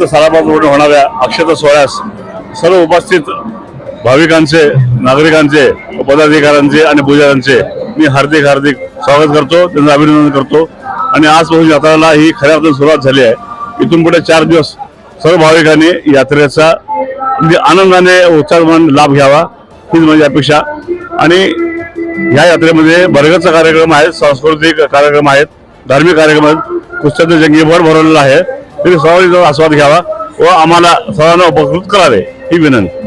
तर सालाबाद होणाऱ्या अक्षता सोहळ्यास सर्व उपस्थित भाविकांचे नागरिकांचे पदाधिकाऱ्यांचे आणि पुजाऱ्यांचे मी हार्दिक हार्दिक स्वागत करतो त्यांचं अभिनंदन करतो. आणि आजपासून यात्राला ही खऱ्या अर्थाने सुरुवात झाली आहे. इथून पुढे चार दिवस सर्व भाविकांनी यात्रेचा म्हणजे आनंदाने उत्साहाने लाभ घ्यावा हीच माझी अपेक्षा. आणि या यात्रेमध्ये बरगतचा कार्यक्रम आहे सांस्कृतिक कार्यक्रम आहेत धार्मिक कार्यक्रम आहेत पुस्तकाचं जंगीभर भरवलेलं आहे. तरी सर्वांनी आस्वाद घ्यावा व आम्हाला सर्वांना उपकृत करावे ही विनंती